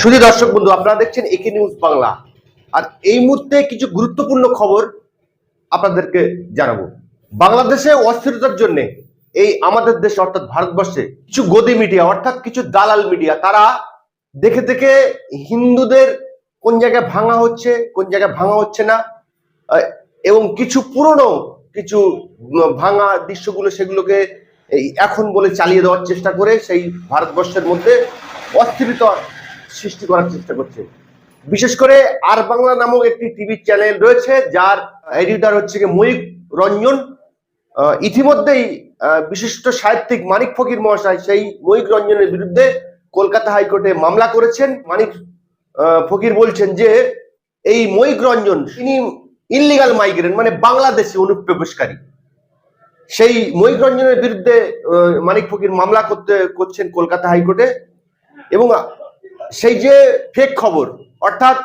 শুধু দর্শক বন্ধু, আপনারা দেখছেন একে নিউজ বাংলা। আর এই মুহূর্তে কিছু গুরুত্বপূর্ণ খবর আপনাদেরকে জানাব। বাংলাদেশে অস্থিরতার জন্য এই আমাদের দেশে, অর্থাৎ ভারতবর্ষে কিছু গদি মিডিয়া, অর্থাৎ কিছু দালাল মিডিয়া, তারা দেখে দেখে হিন্দুদের কোন জায়গায় ভাঙা হচ্ছে, কোন জায়গায় ভাঙা হচ্ছে না এবং কিছু পুরনো, কিছু ভাঙা দৃশ্যগুলো সেগুলোকে এখন বলে চালিয়ে দেওয়ার চেষ্টা করে সেই ভারতবর্ষের মধ্যে অস্থিরতা সৃষ্টি করার চেষ্টা করছে। বিশেষ করে আর বাংলা নামক একটি টিভি চ্যানেল রয়েছে, যার এডিটর হচ্ছে গিয়ে ময়ূক রঞ্জন। ইতিমধ্যেই বিশিষ্ট সাহিত্যিক মানিক ফকির মহাশয় সেই ময়ূক রঞ্জনের বিরুদ্ধে কলকাতা হাইকোর্টে মামলা করেছেন। মানিক ফকির বলছেন যে, এই ময়ূক রঞ্জন, তিনি ইনলিগাল মাইগ্রেন্ট মানে বাংলাদেশি অনুপ্রবেশকারী। সেই ময়ূক রঞ্জনের বিরুদ্ধে মানিক ফকির মামলা করতে, করছেন কলকাতা হাইকোর্টে। এবং সেই যে ফেক খবর, অর্থাৎ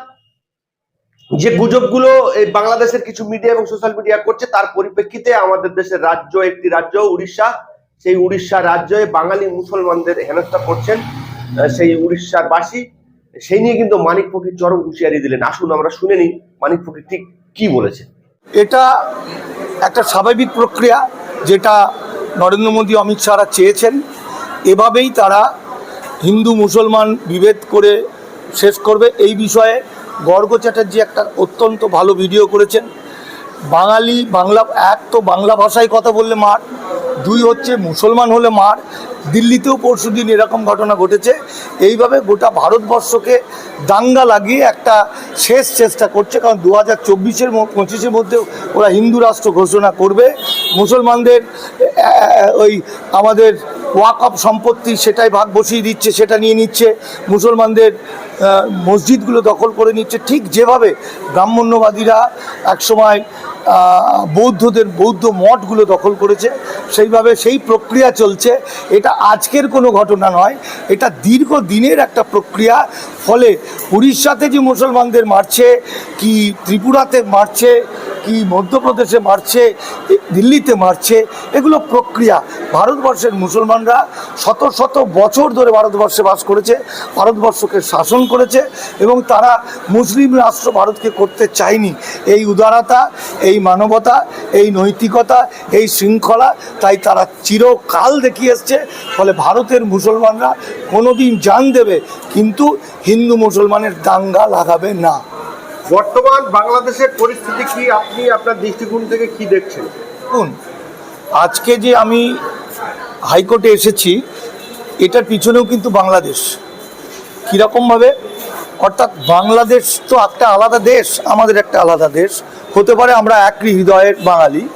যে গুজবগুলো এই বাংলাদেশের কিছু মিডিয়া এবং সোশ্যাল মিডিয়া করছে, তার পরিপ্রেক্ষিতে আমাদের দেশের রাজ্য, একটি রাজ্য, উড়িষ্যা, সেই উড়িষ্যা রাজ্যে বাঙালি মুসলমানদের হেনস্থা করছেন সেই উড়িষ্যার বাসী। সেই নিয়ে কিন্তু মানিক ফকির চরম হুঁশিয়ারি দিলেন। আসুন আমরা শুনে নিই মানিক ফকির ঠিক কি বলেছে। এটা একটা স্বাভাবিক প্রক্রিয়া যেটা নরেন্দ্র মোদী, অমিত শাহরা চেয়েছেন। এভাবেই তারা হিন্দু মুসলমান বিভেদ করে শেষ করবে। এই বিষয়ে গর্গ চ্যাটার্জি একটা অত্যন্ত ভালো ভিডিও করেছেন। বাঙালি, বাংলা, এক তো বাংলা ভাষায় কথা বললে মার, দুই হচ্ছে মুসলমান হলে মার। দিল্লিতেও পরশু দিন এরকম ঘটনা ঘটেছে। এইভাবে গোটা ভারতবর্ষকে দাঙ্গা লাগিয়ে একটা শেষ চেষ্টা করছে, কারণ দু হাজার চব্বিশের পঁচিশের মধ্যে ওরা হিন্দু রাষ্ট্র ঘোষণা করবে। মুসলমানদের ওই আমাদের ওয়াকআপ সম্পত্তি সেটাই ভাগ বসিয়ে দিচ্ছে, সেটা নিয়ে নিচ্ছে। মুসলমানদের মসজিদগুলো দখল করে নিচ্ছে। ঠিক যেভাবে ব্রাহ্মণ্যবাদীরা একসময় বৌদ্ধদের বৌদ্ধ মঠগুলো দখল করেছে, সেইভাবে সেই প্রক্রিয়া চলছে। এটা আজকের কোনো ঘটনা নয়, এটা দীর্ঘ দিনের একটা প্রক্রিয়া। ফলে উড়িষ্যাতে যে মুসলমানদের মারছে, কি ত্রিপুরাতে মারছে, কি মধ্যপ্রদেশে মারছে, দিল্লিতে মারছে, এগুলো প্রক্রিয়া। ভারতবর্ষের মুসলমানরা শত শত বছর ধরে ভারতবর্ষে বাস করেছে, ভারতবর্ষকে শাসন করেছে এবং তারা মুসলিম রাষ্ট্র ভারতকে করতে চায়নি। এই উদারতা, এই মানবতা এই নৈতিকতা এই শৃঙ্খলা তাই তারা চিরকাল দেখিয়ে এসছে। ফলে ভারতের মুসলমানরা কোনোদিন জান দেবে কিন্তু হিন্দু মুসলমানের দাঙ্গা লাগাবে না। বর্তমান বাংলাদেশের পরিস্থিতি কি? আপনি আপনার দৃষ্টিকোণ থেকে কি দেখছেন? দেখুন আজকে যে আমি হাইকোর্টে এসেছি এটার পিছনেও কিন্তু বাংলাদেশ। কীরকমভাবে? অর্থাৎ বাংলাদেশ তো একটা আলাদা দেশ আমাদের একটা আলাদা দেশ। হতে পারে আমরা একই হৃদয়ের বাঙালি।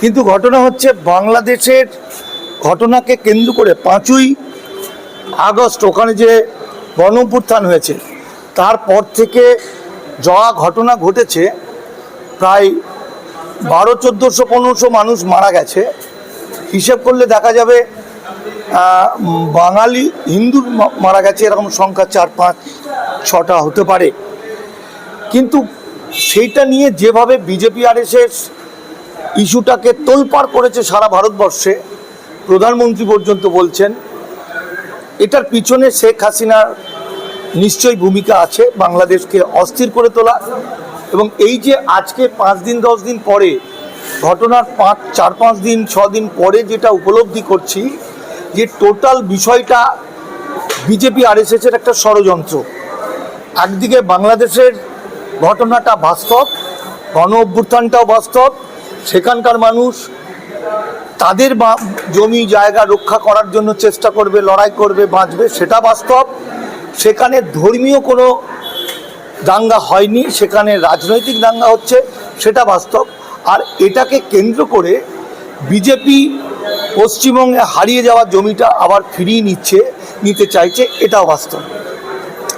কিন্তু ঘটনা হচ্ছে বাংলাদেশের ঘটনাকে কেন্দ্র করে পাঁচই আগস্ট ওখানে যে গণঅভ্যুত্থান হয়েছে, তারপর থেকে যা ঘটনা ঘটেছে, প্রায় বারো, চোদ্দোশো, পনেরোশো মানুষ মারা গেছে। হিসেব করলে দেখা যাবে বাঙালি, হিন্দু মা- মারা গেছে, এরকম সংখ্যা চার, পাঁচ, ছটা হতে পারে। কিন্তু সেইটা নিয়ে যেভাবে বিজেপি আর ইস্যুটাকে তোলপাড় করেছে সারা ভারতবর্ষে, প্রধানমন্ত্রী পর্যন্ত বলছেন, এটার পিছনে শেখ হাসিনার নিশ্চয়ই ভূমিকা আছে, বাংলাদেশকে অস্থির করে তোলা এবং এই যে আজকে পাঁচ দিন, দশ দিন পরে, ঘটনার পাঁচ, চার, পাঁচ দিন, ছ দিন পরে যেটা উপলব্ধি করছি, যে টোটাল বিষয়টা বিজেপি আর এর একটা ষড়যন্ত্র। একদিকে বাংলাদেশের ঘটনাটা বাস্তব, গণ অভ্যুত্থানটাও বাস্তব, সেখানকার মানুষ তাদের বা- জমি জায়গা রক্ষা করার জন্য চেষ্টা করবে, লড়াই করবে, বাঁচবে, সেটা বাস্তব। সেখানে ধর্মীয় কোনো দাঙ্গা হয়নি, সেখানে রাজনৈতিক দাঙ্গা হচ্ছে, সেটা বাস্তব। আর এটাকে কেন্দ্র করে বিজেপি পশ্চিমবঙ্গে হারিয়ে যাওয়া জমিটা আবার ফিরিয়ে নিচ্ছে, নিতে চাইছে, এটাও বাস্তব।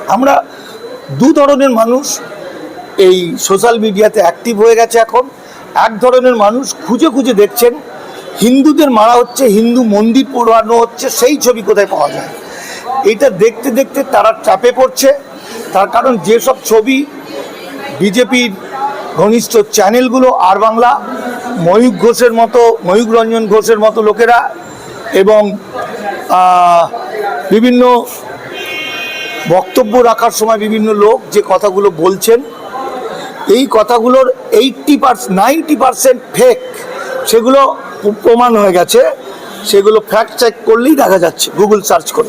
আমরা দু ধরনের মানুষ এই সোশ্যাল মিডিয়াতে অ্যাক্টিভ হয়ে গেছে এখন। এক ধরনের মানুষ খুঁজে খুঁজে দেখছেন, হিন্দুদের মারা হচ্ছে, হিন্দু মন্দির পোড়ানো হচ্ছে, সেই ছবি কোথায় পাওয়া যায়? এটা দেখতে দেখতে তারা চাপে পড়ছে। তার কারণ যেসব ছবি বিজেপির ঘনিষ্ঠ চ্যানেলগুলো, আর বাংলা ময়ূক ঘোষের মতো ময়ূক রঞ্জন ঘোষের মতো লোকেরা এবং বিভিন্ন বক্তব্য রাখার সময় বিভিন্ন লোক যে কথাগুলো বলছেন এই কথাগুলোর eighty percent ninety percent fake সেগুলো প্রমাণ হয়ে গেছে। সেগুলো ফ্যাক্ট চেক করলেই দেখা যাচ্ছে গুগল সার্চ করে।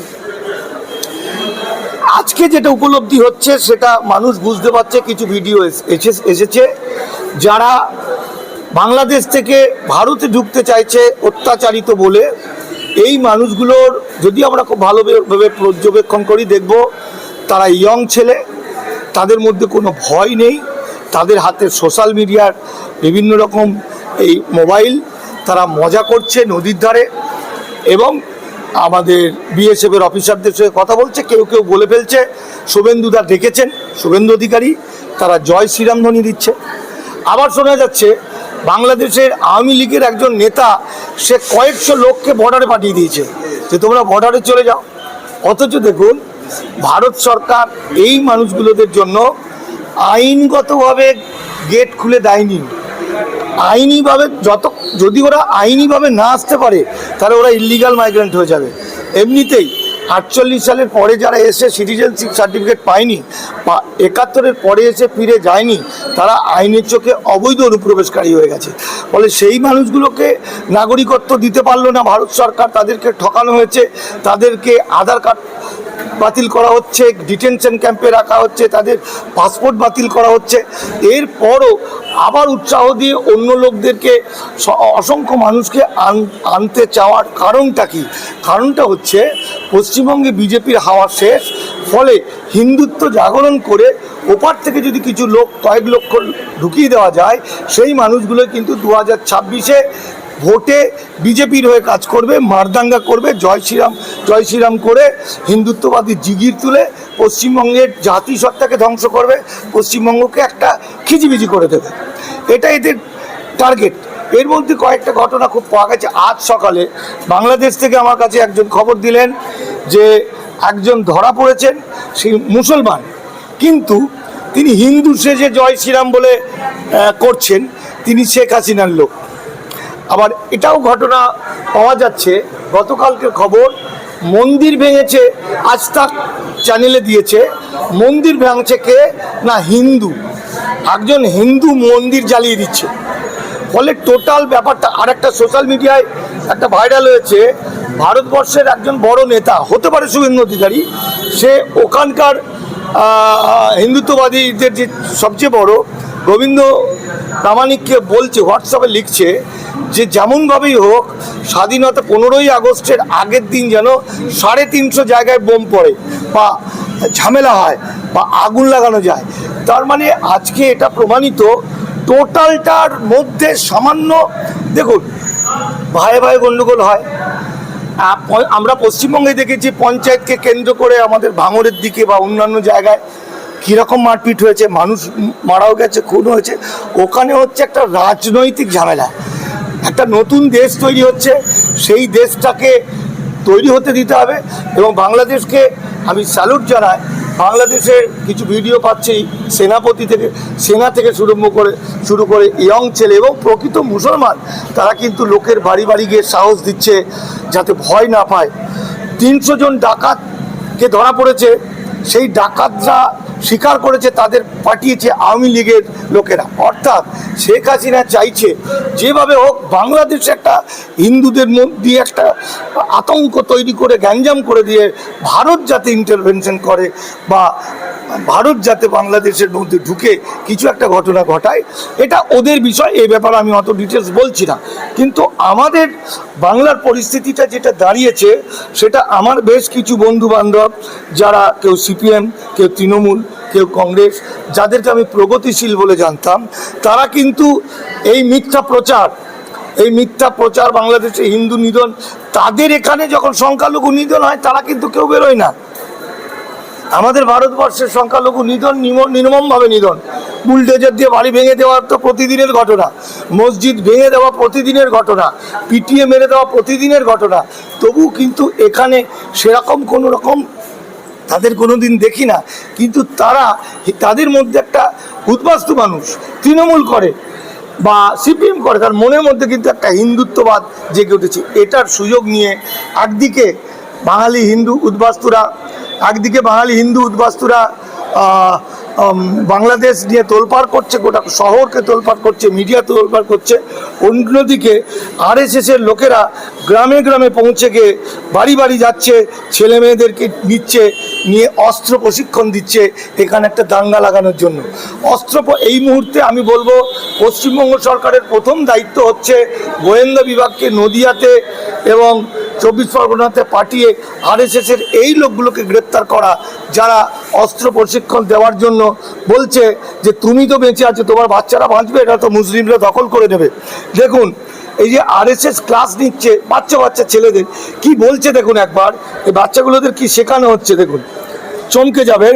আজকে যেটা উপলব্ধি হচ্ছে, সেটা মানুষ বুঝতে পারছে, কিছু ভিডিও এসে- এসেছে। যারা বাংলাদেশ থেকে ভারতে ঢুকতে চাইছে অত্যাচারিত বলে, এই মানুষগুলোর যদি আমরা খুব ভালোভাবে পর্যবেক্ষণ করি, দেখব তারা ইয়ং ছেলে, তাদের মধ্যে কোনো ভয় নেই। তাদের হাতে সোশ্যাল মিডিয়ার বিভিন্ন রকম এই মোবাইল তারা মজা করছে নদীর ধারে এবং আমাদের বিএসএফের অফিসারদের সঙ্গে কথা বলছে, কেউ কেউ বলে ফেলছে শুভেন্দুদা ডেকেছেন, শুভেন্দু অধিকারী, তারা জয় শ্রীরাম ধ্বনি দিচ্ছে। আবার শোনা যাচ্ছে, বাংলাদেশের আওয়ামী লীগের একজন নেতা, সে কয়েকশো লোককে বর্ডারে পাঠিয়ে দিয়েছে, যে তোমরা বর্ডারে চলে যাও। অথচ দেখুন, ভারত সরকার এই মানুষগুলোদের জন্য আইনগতভাবে গেট খুলে দেয়নি। আইনিভাবে যত, যদি ওরা আইনিভাবে না আসতে পারে, তাহলে ওরা ইলিগাল মাইগ্রেন্ট হয়ে যাবে। এমনিতেই আটচল্লিশ সালের পরে যারা এসে সিটিজেনশিপ সার্টিফিকেট পায়নি একাত্তরের পরে এসে ফিরে যায়নি, তারা আইনের চোখে অবৈধ অনুপ্রবেশকারী হয়ে গেছে। ফলে সেই মানুষগুলোকে নাগরিকত্ব দিতে পারল না ভারত সরকার, তাদেরকে ঠকানো হয়েছে, তাদেরকে আধার কার্ড বাতিল করা হচ্ছে ডিটেনশন ক্যাম্পে রাখা হচ্ছে, তাদের পাসপোর্ট বাতিল করা হচ্ছে। এরপরও আবার উৎসাহ দিয়ে অন্য লোকদেরকে, অসংখ্য মানুষকে আনতে চাওয়ার কারণটা কি? কারণটা হচ্ছে, পশ্চিমবঙ্গে বিজেপির হাওয়া শেষ, ফলে হিন্দুত্ব জাগরণ করে ওপার থেকে যদি কিছু লোক কয়েক লক্ষ ঢুকিয়ে দেওয়া যায়, সেই মানুষগুলো কিন্তু দু হাজার ছাব্বিশে ভোটে বিজেপির হয়ে কাজ করবে, মারদাঙ্গা করবে, জয় শ্রীরাম জয় শ্রীরাম করে হিন্দুত্ববাদী জিগির তুলে পশ্চিমবঙ্গের জাতিসত্তাকে ধ্বংস করবে, পশ্চিমবঙ্গকে একটা খিজিবিজি করে দেবে। এটা এদের টার্গেট এর মধ্যে কয়েকটা ঘটনা খুব পাওয়া গেছে। আজ সকালে বাংলাদেশ থেকে আমার কাছে একজন খবর দিলেন যে একজন ধরা পড়েছেন, সেই মুসলমান। কিন্তু তিনি হিন্দু সেজে জয় শ্রীরাম বলে করছেন। তিনি শেখ হাসিনার লোক। আবার এটাও ঘটনা পাওয়া যাচ্ছে। গতকালকের খবর, মন্দির ভেঙেছে, আজ তাক চ্যানেলে দিয়েছে। মন্দির ভাঙছে কে? না, হিন্দু। একজন হিন্দু মন্দির জ্বালিয়ে দিচ্ছে। ফলে টোটাল ব্যাপারটা আর একটা সোশ্যাল মিডিয়ায় একটা ভাইরাল হয়েছে। ভারতবর্ষের একজন বড় নেতা, হতে পারে শুভেন্দু অধিকারী, সে ওখানকার হিন্দুত্ববাদীদের যে সবচেয়ে বড়, রবীন্দ্র প্রামাণিককে বলছে, হোয়াটসঅ্যাপে লিখছে যে যেমনভাবেই হোক, স্বাধীনতা পনেরোই আগস্টের আগের দিন যেন সাড়ে তিনশো জায়গায় বোম পড়ে বা ঝামেলা হয় বা আগুন লাগানো যায়। তার মানে আজকে এটা প্রমাণিত টোটালটার মধ্যে সামান্য, দেখুন, ভাই ভাই গণ্ডগোল হয়। আমরা পশ্চিমবঙ্গে দেখেছি পঞ্চায়েতকে কেন্দ্র করে আমাদের ভাঙরের দিকে বা অন্যান্য জায়গায় কীরকম মারপিট হয়েছে, মানুষ মারাও গেছে, খুন হয়েছে। ওখানে হচ্ছে একটা রাজনৈতিক ঝামেলা। একটা নতুন দেশ তৈরি হচ্ছে, সেই দেশটাকে তৈরি হতে দিতে হবে এবং বাংলাদেশকে আমি স্যালুট জানাই, বাংলাদেশের কিছু ভিডিও পাচ্ছি সেনাপতি থেকে, সেনা থেকে শুরু করে শুরু করে ইয়ং ছেলে এবং প্রকৃত মুসলমান, তারা কিন্তু লোকের বাড়ি বাড়ি গিয়ে সাহস দিচ্ছে যাতে ভয় না পায়। তিনশো জন ডাকাতকে ধরা পড়েছে, সেই ডাকাতরা স্বীকার করেছে, তাদের পাঠিয়েছে আওয়ামী লীগের লোকেরা। অর্থাৎ শেখ হাসিনা চাইছে, যেভাবে হোক বাংলাদেশে একটা হিন্দুদের মধ্যে একটা আতঙ্ক তৈরি করে, গ্যাঞ্জাম করে দিয়ে ভারত যাতে ইন্টারভেনশন করে বা ভারত যাতে বাংলাদেশের মধ্যে ঢুকে কিছু একটা ঘটনা ঘটায়, এটা ওদের বিষয় এই ব্যাপারে আমি অত ডিটেলস বলছি না। কিন্তু আমাদের বাংলার পরিস্থিতিটা যেটা দাঁড়িয়েছে, সেটা আমার বেশ কিছু বন্ধু বান্ধব যারা কেউ সিপিএম, কেউ তৃণমূল, কেউ কংগ্রেস, যাদেরকে আমি প্রগতিশীল বলে জানতাম, তারা কিন্তু এই মিথ্যা প্রচার, এই মিথ্যা প্রচার বাংলাদেশে হিন্দু নিধন, তাদের এখানে যখন সংখ্যালঘু নিধন হয়, তারা কিন্তু কেউ বেরোয় না। আমাদের ভারতবর্ষের সংখ্যালঘু নিধন নির্মমভাবে নিধন। বুলডোজার দিয়ে বাড়ি ভেঙে দেওয়া তো প্রতিদিনের ঘটনা। মসজিদ ভেঙে দেওয়া প্রতিদিনের ঘটনা। পিটিয়ে মেরে দেওয়া প্রতিদিনের ঘটনা। তবু কিন্তু এখানে সেরকম কোনো রকম তাদের কোনো দিন দেখি না। কিন্তু তারা তাদের মধ্যে একটা উদ্বাস্তু মানুষ, তৃণমূল করে বা সিপিএম করে। তার মনের মধ্যে কিন্তু একটা হিন্দুত্ববাদ জেগে উঠেছে। এটার সুযোগ নিয়ে একদিকে বাঙালি হিন্দু উদ্বাস্তুরা একদিকে বাঙালি হিন্দু উদ্বাস্তুরা বাংলাদেশ নিয়ে তোলপাড় করছে, গোটা শহরকে তোলপাড় করছে, মিডিয়া তোলপাড় করছে, অন্যদিকে আরএসএস এর লোকেরা গ্রামে গ্রামে পৌঁছে গিয়ে বাড়ি বাড়ি যাচ্ছে ছেলে মেয়েদেরকে নিচ্ছে, নিয়ে অস্ত্র প্রশিক্ষণ দিচ্ছে, এখানে একটা দাঙ্গা লাগানোর জন্য। অস্ত্র এই মুহূর্তে আমি বলব, পশ্চিমবঙ্গ সরকারের প্রথম দায়িত্ব হচ্ছে গোয়েন্দা বিভাগকে নদিয়াতে এবং চব্বিশ পরগনাতে পাঠিয়ে আরএসএস এর এই লোকগুলোকে গ্রেপ্তার করা যারা অস্ত্র প্রশিক্ষণ দেওয়ার জন্য বলছে যে তুমি তো বেঁচে আছো তোমার বাচ্চারা বাঁচবে এটা তো মুসলিমরা দখল করে নেবে। দেখুন এই যে আরএসএস ক্লাস নিচ্ছে বাচ্চা বাচ্চা ছেলেদের কি বলছে দেখুন একবার এই বাচ্চাগুলোদের কি শেখানো হচ্ছে দেখুন। চমকে যাবেন।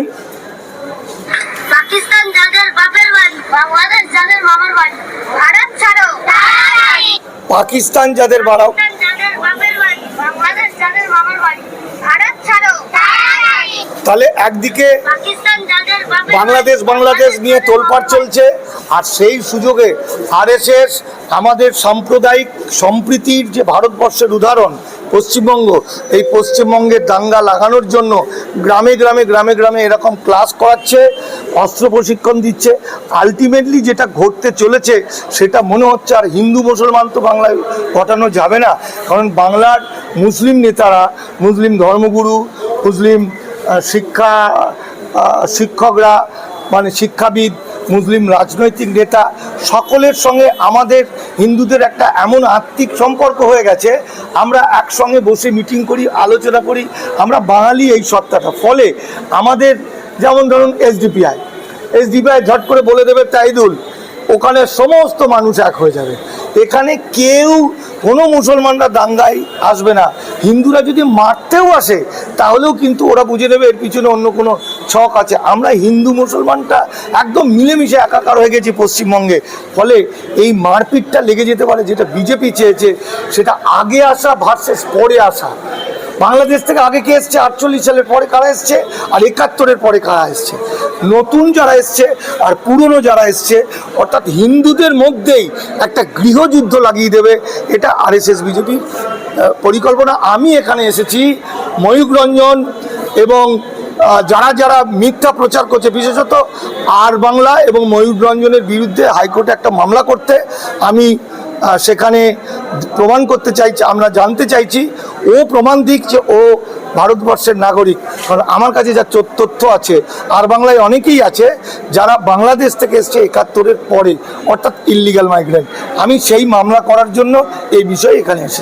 পাকিস্তান যাদের বাপের বাড়ি বাংলাদেশ যাদের মামার বাড়ি ভারত ছাড়ো। পাকিস্তান যাদের বাড়াও পাকিস্তান যাদের বাপের বাড়ি বাংলাদেশ যাদের মামার বাড়ি। ভারত ছাড়ো। তাহলে একদিকে বাংলাদেশ বাংলাদেশ নিয়ে তোলপাড় চলছে। আর সেই সুযোগে আরএসএস আমাদের সাম্প্রদায়িক সম্প্রীতির যে ভারতবর্ষের উদাহরণ পশ্চিমবঙ্গ এই পশ্চিমবঙ্গের দাঙ্গা লাগানোর জন্য গ্রামে গ্রামে গ্রামে গ্রামে এরকম ক্লাস করাচ্ছে অস্ত্র প্রশিক্ষণ দিচ্ছে। আলটিমেটলি যেটা ঘটতে চলেছে সেটা মনে হচ্ছে আর হিন্দু মুসলমান তো বাংলায় ঘটানো যাবে না। কারণ বাংলার মুসলিম নেতারা, মুসলিম ধর্মগুরু, মুসলিম শিক্ষা শিক্ষকরা মানে শিক্ষাবিদ, মুসলিম রাজনৈতিক নেতা, সকলের সঙ্গে আমাদের হিন্দুদের একটা এমন আত্মিক সম্পর্ক হয়ে গেছে, আমরা একসঙ্গে বসে মিটিং করি, আলোচনা করি, আমরা বাঙালি এই সত্তাটা। ফলে আমাদের, যেমন ধরুন এসডিপিআই এসডিপিআই ঝট করে বলে দেবে তাইদুল ওখানে সমস্ত মানুষ এক হয়ে যাবে। এখানে কেউ কোনো মুসলমানরা দাঙ্গায় আসবে না। হিন্দুরা যদি মারতেও আসে, তাহলেও কিন্তু ওরা বুঝে নেবে এর পিছনে অন্য কোনো ছক আছে। আমরা হিন্দু মুসলমানটা একদম মিলেমিশে একাকার হয়ে গেছি পশ্চিমবঙ্গে। ফলে এই মারপিটটা লেগে যেতে পারে, যেটা বিজেপি চেয়েছে, সেটা আগে আসা ভার্সেস পরে আসা। বাংলাদেশ থেকে আগে কে এসছে? আটচল্লিশ সালের পরে কারা এসছে? আর একাত্তরের পরে কারা এসছে? নতুন যারা এসছে আর পুরনো যারা এসছে, অর্থাৎ হিন্দুদের মধ্যেই একটা গৃহযুদ্ধ লাগিয়ে দেবে, এটা আরএসএস বিজেপির পরিকল্পনা। আমি এখানে এসেছি ময়ূক রঞ্জন এবং যারা যারা মিথ্যা প্রচার করছে, বিশেষত আর বাংলা এবং ময়ূর রঞ্জনের বিরুদ্ধে হাইকোর্টে একটা মামলা করতে, আমি সেখানে প্রমাণ করতে চাইছি, আমরা জানতে চাইছি, ও প্রমাণ দিক যে ও ভারতবর্ষের নাগরিক। কারণ আমার কাছে যা তথ্য আছে, আর বাংলায় অনেকেই আছে যারা বাংলাদেশ থেকে এসছে একাত্তরের পরে, অর্থাৎ ইল্লিগাল মাইগ্রেন্ট আমি সেই মামলা করার জন্য এই বিষয়ে এখানে এসেছি।